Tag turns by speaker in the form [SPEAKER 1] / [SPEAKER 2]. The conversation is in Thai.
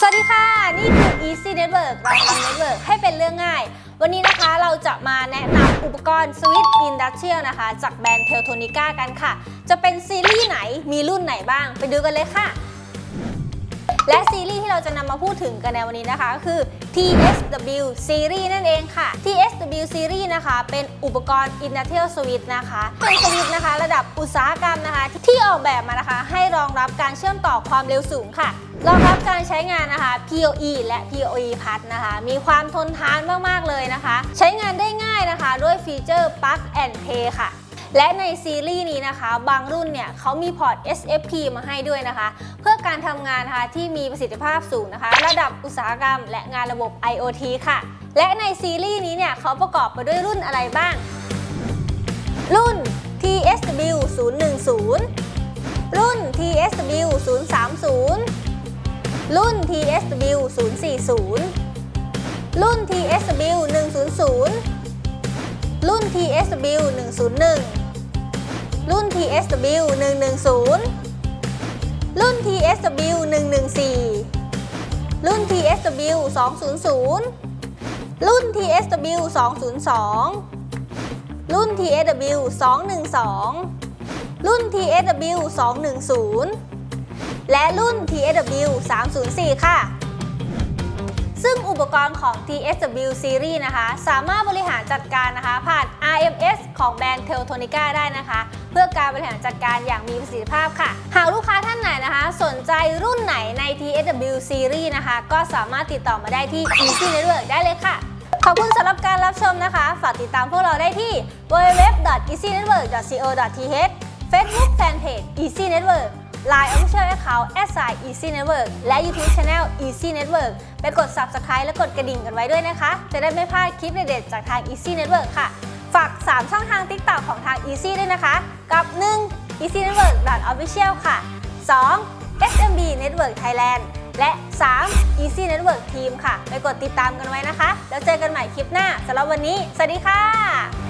[SPEAKER 1] สวัสดีค่ะ นี่คือ Easy Network เราทำ Network ให้เป็นเรื่องง่าย วันนี้นะคะเราจะมาแนะนำอุปกรณ์ Switch Industrial นะคะ จากแบรนด์ Teltonica กันค่ะ จะเป็นซีรีส์ไหนมีรุ่นไหนบ้าง ไปดูกันเลยค่ะ และซีรีส์ที่เราจะนำมาพูดถึงกันในวันนี้นะคะ คือ TSW Series นั่นเอง ค่ะ TSW Series นะคะ เป็นอุปกรณ์ Industrial Switch นะคะ เป็นสวิตช์นะคะ ระดับอุตสาหกรรมนะคะ ที่ออกแบบมานะคะ ให้รองรับการเชื่อมต่อความเร็วสูงค่ะรองรับการใช้งานนะคะ PoE และ PoE พัดนะคะ มีความทนทานมาก ๆ เลยนะคะ ใช้งานได้ง่ายนะคะ ด้วยฟีเจอร์ Plug and Play ค่ะ และในซีรีส์นี้นะคะ บางรุ่นเนี่ยเขามีพอร์ต SFP มาให้ด้วยนะคะ เพื่อการทำงานนะคะที่มีประสิทธิภาพสูงนะคะ ระดับอุตสาหกรรม และงานระบบ IoT ค่ะ และในซีรีส์นี้เนี่ยเขาประกอบไปด้วยรุ่นอะไรบ้าง รุ่น TSW 010 รุ่น TSW 030 รุ่น TSW 040 รุ่น TSW 100รุ่น TSW 101 รุ่น TSW 110 รุ่น TSW 114 รุ่น TSW 200 รุ่น TSW 202 รุ่น TSW 212 รุ่น TSW 210 และรุ่น TSW 304 ค่ะซึ่งอุปกรณ์ของ TSW Series นะคะ สามารถบริหารจัดการนะคะ ผ่าน RMS ของแบรนด์ Teltonica ได้นะคะ เพื่อการบริหารจัดการอย่างมีประสิทธิภาพค่ะ หากลูกค้าท่านไหนนะคะ สนใจรุ่นไหนใน TSW Series นะคะ ก็สามารถติดต่อมาได้ที่ Easy Network ได้เลยค่ะ ขอบคุณสำหรับการรับชมนะคะ ฝากติดตามพวกเราได้ที่ www.easynetwork.co.th Facebook Fanpage Easy Network Line Official Account Easy Network และ YouTube Channel Easy Network ไปกด Subscribe และกดกระดิ่งกันไว้ด้วยนะคะ จะได้ไม่พลาดคลิปเด็ดๆจากทาง Easy Network ค่ะาก 3 ช่องทาง TikTok ของทาง Easy ด้วยนะคะ กับ 1. Easy Network Official ค่ะ 2. SMB Network Thailand และ 3. Easy Network Team ค่ะ ไปกดติดตามกันไว้นะคะ แล้วเจอกันใหม่คลิปหน้าสำหรับวันนี้ สวัสดีค่ะ